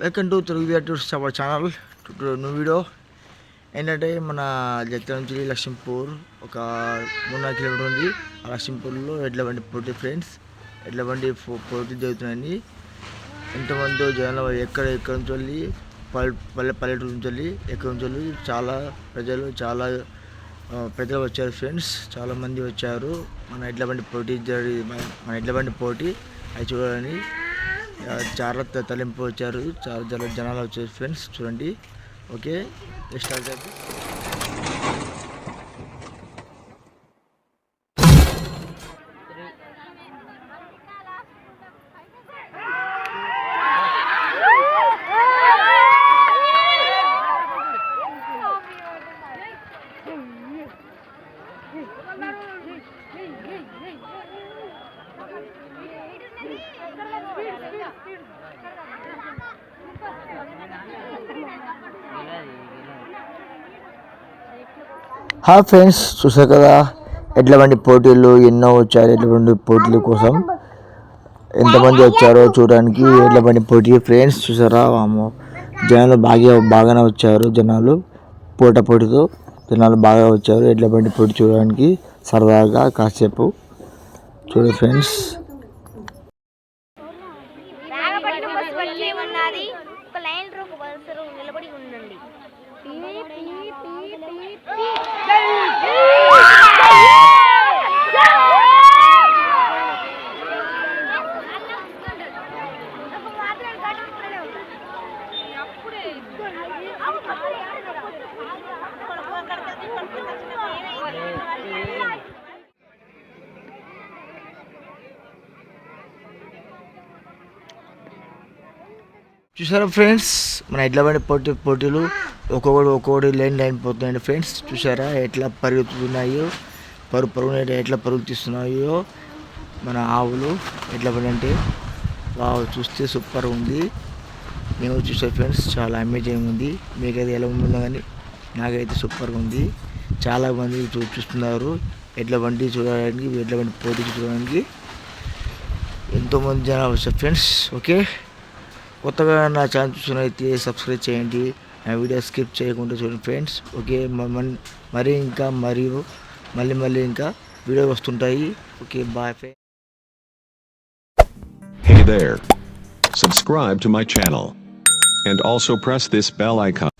Welcome to Telugu creators our channel new video ఏంటంటే మన దగ్గర నుంచి లక్ష్మీపూర్ ఒక మూడు నాలుగు కిలోమీటర్ ఉంది. ఆ లక్ష్మీపూర్లో ఎడ్ల బండి పోటీ ఫ్రెండ్స్. ఎడ్ల బండి పోటీ జరుగుతున్నాయి ఎంతమంది జనాలు ఎక్కడ ఎక్కడి నుంచి వెళ్ళి పల్లె పల్లె పల్లెటూరు నుంచి వెళ్ళి ఎక్కడి నుంచి వెళ్ళి చాలా ప్రజలు చాలా పెద్దలు ప్రజలు వచ్చారు ఫ్రెండ్స్. చాలామంది వచ్చారు. మన ఎడ్ల బండి పోటీ జరిగి మన- ఎడ్ల బండి పోటీ. అది చూడాలని చాలా తలింపు వచ్చారు. చాలా జన జనాలు వచ్చారు ఫ్రెండ్స్ చూడండి. ఓకే స్టార్ట్ చేద్దాం హాయ్ ఫ్రెండ్స్ చూసారు కదా? ఎడ్ల బండి పోటీలు ఎన్నో వచ్చారు ఎట్లాంటి బండి పోటీల కోసం. ఎంతమంది వచ్చారో చూడడానికి ఎట్లాంటి బండి పోటీ. ఫ్రెండ్స్ చూసారా? జనాలు బాగా బాగానే వచ్చారు జనాలు. పోట పోటీతో జనాలు బాగా వచ్చారు. ఎడ్ల బండి పోటీ చూడడానికి సరదాగా కాసేపు. చూడు ఫ్రెండ్స్. ఉన్నది ఒక లైన్ లో ఒక బస్సు నిలబడి ఉండండి చూసారా ఫ్రెండ్స్? మన ఎడ్ల బండి పోటీ పోటీలు ఒక్కొక్కటి ఒక్కొక్కటి లైన్ లైన్ పోతున్నాయండి ఫ్రెండ్స్. చూసారా ఎట్లా పరుగుతున్నాయో పరుగు పరుగున ఎట్లా పరుగు తీస్తున్నాయో మన ఆవులు ఎడ్ల బండి అంటే వావ్ చూస్తే సూపర్ ఉంది. మేము చూసే ఫ్రెండ్స్ చాలా అమేజింగ్ ఉంది. మీకైతే ఎలా ఉందో కానీ నాకైతే సూపర్గా ఉంది. చాలామంది చూ చూస్తున్నారు. ఎడ్ల బండి చూడడానికి ఎడ్ల బండి పోటీ చూడడానికి. ఎంతోమంది జనాలు వచ్చారు ఫ్రెండ్స్. ఓకే? కొత్తగా నా ఛానల్ చూసినైతే సబ్స్క్రైబ్ చేయండి నా వీడియో స్కిప్ చేయకుండా చూడండి ఫ్రెండ్స్ ఓకే మరి ఇంకా మరియు మళ్ళీ మళ్ళీ ఇంకా వీడియో వస్తుంటాయి okay bye friend Hey there. Subscribe to my channel. And also press this bell icon.